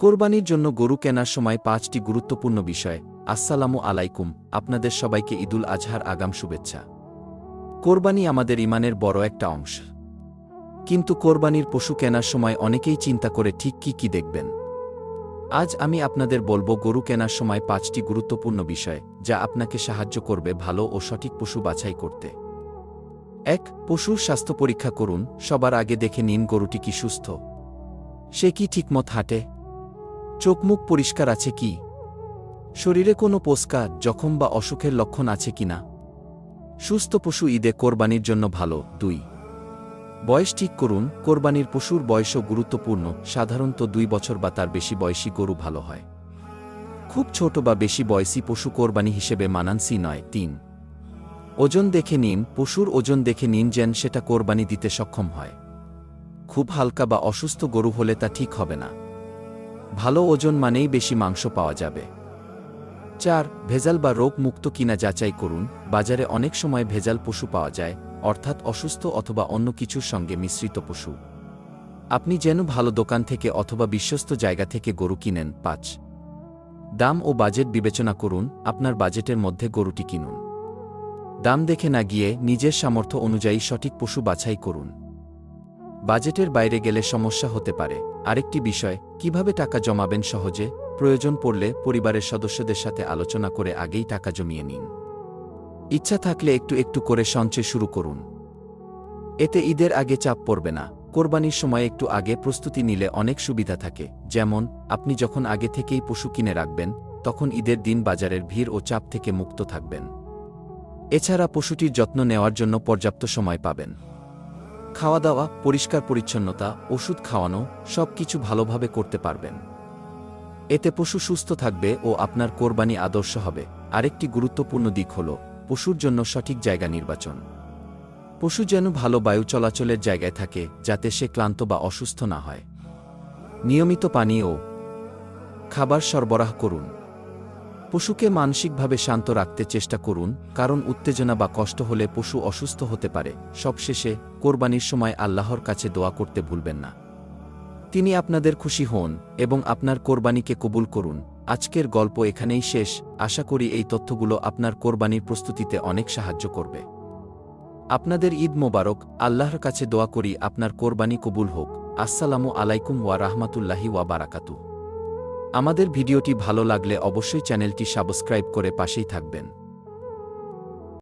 কোরবানির জন্য গরু কেনার সময় পাঁচটি গুরুত্বপূর্ণ বিষয়। আসসালামু আলাইকুম, আপনাদের সবাইকে ঈদুল আজহার আগাম শুভেচ্ছা। কোরবানি আমাদের ইমানের বড় একটা অংশ। কিন্তু কোরবানির পশু কেনার সময় অনেকেই চিন্তা করে ঠিক কি কি দেখবেন। আজ আমি আপনাদের বলব গরু কেনার সময় পাঁচটি গুরুত্বপূর্ণ বিষয়, যা আপনাকে সাহায্য করবে ভালো ও সঠিক পশু বাছাই করতে। এক, পশুর স্বাস্থ্য পরীক্ষা করুন, সবার আগে দেখে নিন গরুটি কি সুস্থ। সে কি ঠিকমত হাঁটে চোখ মুখ পরিষ্কার আছে কি? শরীরে কোনো পোস্কা, জখম বা অসুখের লক্ষণ আছে কিনা সুস্থ পশু ঈদে কোরবানির জন্য ভালো। দুই। বয়স ঠিক করুন। কোরবানির পশুর বয়সও গুরুত্বপূর্ণ। সাধারণত দুই বছর বা তার বেশি বয়সী গরু ভালো হয়। খুব ছোট বা বেশি বয়সী পশু কোরবানি হিসেবে মানানসি নয়। তিন। ওজন দেখে নিন। পশুর ওজন দেখে নিন যেন সেটা কোরবানি দিতে সক্ষম হয়। খুব হালকা বা অসুস্থ গরু হলে তা ঠিক হবে না। ভালো ওজন মানেই বেশি মাংস পাওয়া যাবে। চার, ভেজাল বা রোগ মুক্ত কিনা যাচাই করুন। বাজারে অনেক সময় ভেজাল পশু পাওয়া যায়, অর্থাৎ অসুস্থ অথবা অন্য কিছুর সঙ্গে মিশ্রিত পশু। আপনি যেন ভালো দোকান থেকে অথবা বিশ্বস্ত জায়গা থেকে গরু কিনেন। পাঁচ, দাম ও বাজেট বিবেচনা করুন। আপনার বাজেটের মধ্যে গরুটি কিনুন। দাম দেখে না গিয়ে নিজের সামর্থ্য অনুযায়ী সঠিক পশু বাছাই করুন। বাজেটের বাইরে গেলে সমস্যা হতে পারে। আরেকটি বিষয়, কীভাবে টাকা জমাবেন সহজে? প্রয়োজন পড়লে পরিবারের সদস্যদের সাথে আলোচনা করে আগেই টাকা জমিয়ে নিন। ইচ্ছা থাকলে একটু একটু করে সঞ্চয় শুরু করুন। এতে ঈদের আগে চাপ পড়বে না। কোরবানির সময় একটু আগে প্রস্তুতি নিলে অনেক সুবিধা থাকে। যেমন, আপনি যখন আগে থেকেই পশু কিনে রাখবেন, তখন ঈদের দিন বাজারের ভিড় ও চাপ থেকে মুক্ত থাকবেন। এছাড়া পশুটির যত্ন নেওয়ার জন্য পর্যাপ্ত সময় পাবেন। খাওয়া দাওয়া পরিষ্কার পরিচ্ছন্নতা, ওষুধ খাওয়ানো সব কিছু ভালোভাবে করতে পারবেন। এতে পশু সুস্থ থাকবে ও আপনার কোরবানি আদর্শ হবে। আরেকটি গুরুত্বপূর্ণ দিক হল, পশুর জন্য সঠিক জায়গা নির্বাচন। পশু যেন ভালো বায়ু চলাচলের জায়গায় থাকে, যাতে সে ক্লান্ত বা অসুস্থ না হয়। নিয়মিত পানি ও খাবার সরবরাহ করুন। পশুকে মানসিকভাবে শান্ত রাখতে চেষ্টা করুন, কারণ উত্তেজনা বা কষ্ট হলে পশু অসুস্থ হতে পারে। সবশেষে, কোরবানির সময় আল্লাহর কাছে দোয়া করতে ভুলবেন না। তিনি আপনাদের খুশি হন এবং আপনার কোরবানিকে কবুল করুন। আজকের গল্প এখানেই শেষ। আশা করি এই তথ্যগুলো আপনার কোরবানির প্রস্তুতিতে অনেক সাহায্য করবে। আপনাদের ঈদ মোবারক। আল্লাহর কাছে দোয়া করি আপনার কোরবানি কবুল হোক। আসসালামু আলাইকুম ওয়া রাহমাতুল্লাহি ওয়া বারাকাতু আমাদের ভিডিওটি ভালো লাগলে অবশ্যই চ্যানেলটি সাবস্ক্রাইব করে পাশেই থাকবেন।